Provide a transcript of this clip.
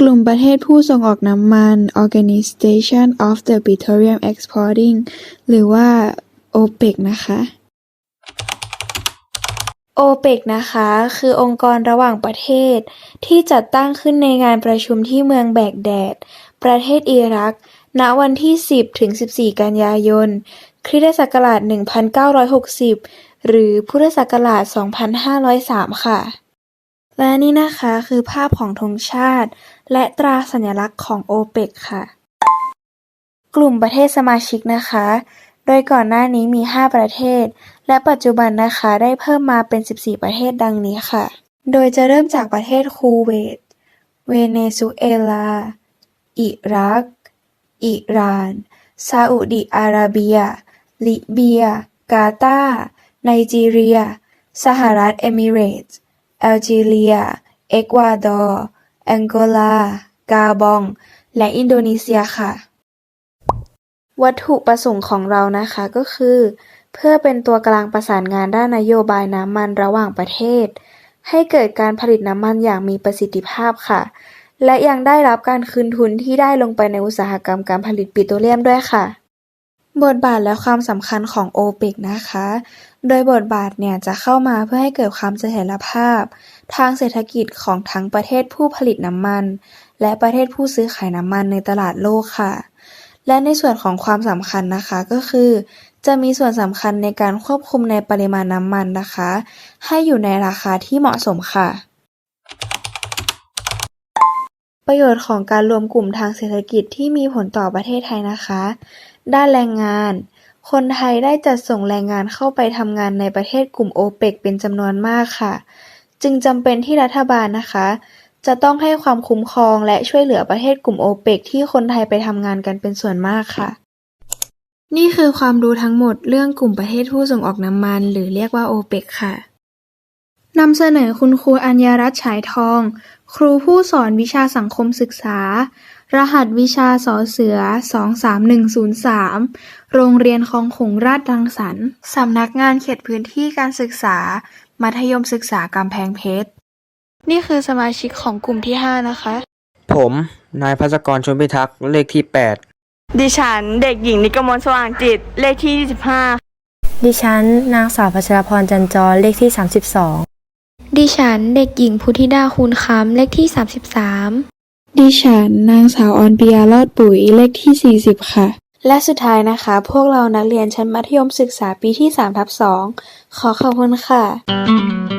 กลุ่มประเทศผู้ส่งออกน้ำมัน Organization of the Petroleum Exporting หรือว่า OPEC นะคะ OPEC นะคะ คือองค์กรระหว่างประเทศ ที่จัดตั้งขึ้นในงานประชุมที่เมืองแบกแดด ประเทศอิรัก ณ วันที่ 10 ถึง 14 กันยายน คริสตศักราช 1960 หรือพุทธศักราช 2503 ค่ะ และนี่นะคะคือภาพของธงชาติ และตราสัญลักษณ์ของ OPEC ค่ะ กลุ่มประเทศสมาชิกนะคะ โดยก่อนหน้านี้มี 5 ประเทศ และปัจจุบันนะคะได้เพิ่มมาเป็น 14 ประเทศดังนี้ค่ะ โดยจะเริ่มจากประเทศคูเวต เวเนซุเอลา อิรัก อิหร่าน ซาอุดิอาระเบีย ลิเบีย กาตาร์ไนจีเรีย สหรัฐเอมิเรตส์ แอลจีเรีย เอกวาดอร์ แองโกลา กาบอง และอินโดนีเซียค่ะ วัตถุประสงค์ของเรานะคะก็คือ เพื่อเป็นตัวกลางประสานงานด้านนโยบายน้ำมันระหว่างประเทศ ให้เกิดการผลิตน้ำมันอย่างมีประสิทธิภาพค่ะ และยังได้รับการคืนทุนที่ได้ลงไปในอุตสาหกรรมการผลิตปิโตรเลียมด้วยค่ะ บทบาทและความสำคัญของ OPEC นะคะ โดยบทบาทเนี่ยจะเข้ามาเพื่อให้เกิดความเสถียรภาพ ทางเศรษฐกิจของทั้งประเทศผู้ผลิตน้ำมัน และประเทศผู้ซื้อขายน้ำมันในตลาดโลกค่ะ และในส่วนของความสำคัญนะคะก็คือ จะมีส่วนสำคัญในการควบคุมในปริมาณน้ำมันนะคะ ให้อยู่ในราคาที่เหมาะสมค่ะประโยชน์ของการรวมกลุ่มทางเศรษฐกิจที่มีผลต่อประเทศไทยนะคะ ด้านแรงงาน คนไทยได้จัดส่งแรงงานเข้าไปทำงานในประเทศกลุ่มโอเปกเป็นจำนวนมากค่ะ จึงจำเป็นที่รัฐบาลนะคะ จะต้องให้ความคุ้มครองและช่วยเหลือประเทศกลุ่มโอเปกที่คนไทยไปทำงานกันเป็นส่วนมากค่ะ นี่คือความรู้ทั้งหมดเรื่องกลุ่มประเทศผู้ส่งออกน้ำมัน หรือเรียกว่าโอเปกค่ะ นำเสนอคุณครูอัญญารัตน์ฉายทอง ครูผู้สอนวิชาสังคมศึกษา รหัสวิชาสอเสือ 23103 โรงเรียนคลองขลุงราชรังสรรค์สำนักงานเขตพื้นที่การศึกษา มัธยมศึกษากำแพงเพชร นี่คือสมาชิกของกลุ่มที่ 5 นะคะ ผม นายพัศกรชนพิทักษ์เลขที่ดิฉันเด็กหญิงนิกมลสว่างจิตเลขที่ 25 ดิฉันนางสาวพัชรพรจันจรเลขที่ 32 ดิฉันเด็กหญิงพุทธิดาคูณคำเลขที่ 33 ดิฉันนางสาวออนปิยารอดปุ๋ยเลขที่ 40 ค่ะ และสุดท้ายนะคะ พวกเรานักเรียนชั้นมัธยมศึกษาปีที่3ทับ2ขอขอบคุณค่ะ